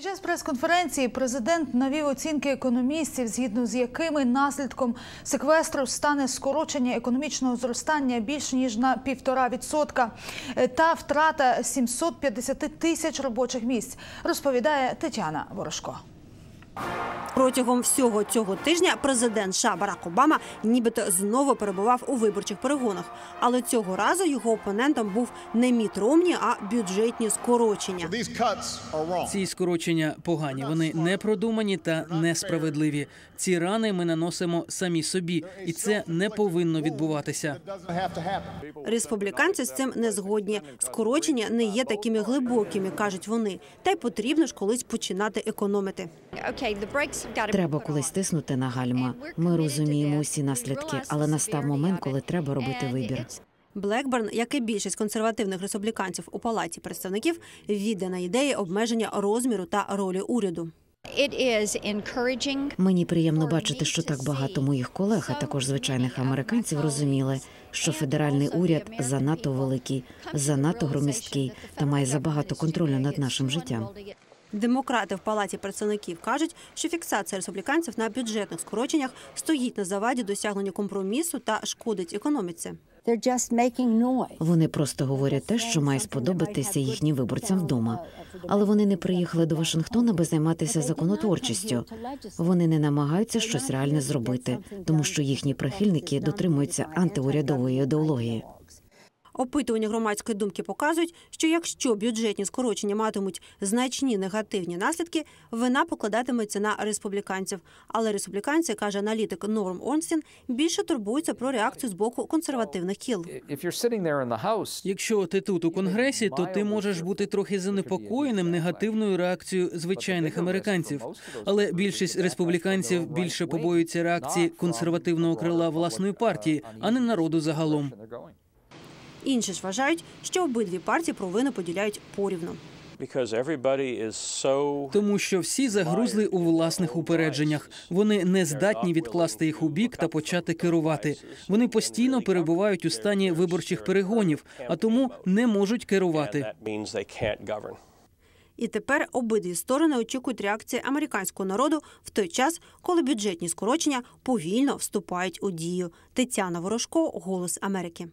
Під час прес-конференції президент навів оцінки економістів, згідно з якими наслідком секвестру стане скорочення економічного зростання більш ніж на півтора відсотка е, та втрата 750 тисяч робочих місць, розповідає Тетяна Ворожко. Протягом всього цього тижня президент США Барак Обама нібито знову перебував у виборчих перегонах. Але цього разу його опонентом був не Міт Ромні, а бюджетні скорочення. Ці скорочення погані, вони непродумані та несправедливі. Ці рани ми наносимо самі собі, і це не повинно відбуватися. Республіканці з цим не згодні. Скорочення не є такими глибокими, кажуть вони. Та й потрібно ж колись починати економити. Треба колись тиснути на гальма. Ми розуміємо усі наслідки, але настав момент, коли треба робити вибір. Блекберн, як і більшість консервативних республіканців у палаті представників, віддана ідеї обмеження розміру та ролі уряду. Мені приємно бачити, що так багато моїх колег, а також звичайних американців, розуміли, що федеральний уряд занадто великий, занадто громісткий та має забагато контролю над нашим життям. Демократи в палаті представників кажуть, що фіксація республіканців на бюджетних скороченнях стоїть на заваді досягнення компромісу та шкодить економіці. Вони просто говорять те, що має сподобатися їхнім виборцям вдома. Але вони не приїхали до Вашингтона, аби займатися законотворчістю. Вони не намагаються щось реальне зробити, тому що їхні прихильники дотримуються антиурядової ідеології. Опитування громадської думки показують, що якщо бюджетні скорочення матимуть значні негативні наслідки, вина покладатиметься на республіканців. Але республіканці, каже аналітик Норм Орнстін, більше турбуються про реакцію з боку консервативних кіл. Якщо ти тут у конгресі, то ти можеш бути трохи занепокоєним негативною реакцією звичайних американців. Але більшість республіканців більше побоюються реакції консервативного крила власної партії, а не народу загалом. Інші ж вважають, що обидві партії провину поділяють порівну. Тому що всі загрузли у власних упередженнях. Вони не здатні відкласти їх у бік та почати керувати. Вони постійно перебувають у стані виборчих перегонів, а тому не можуть керувати. І тепер обидві сторони очікують реакції американського народу в той час, коли бюджетні скорочення повільно вступають у дію. Тетяна Ворожко, Голос Америки.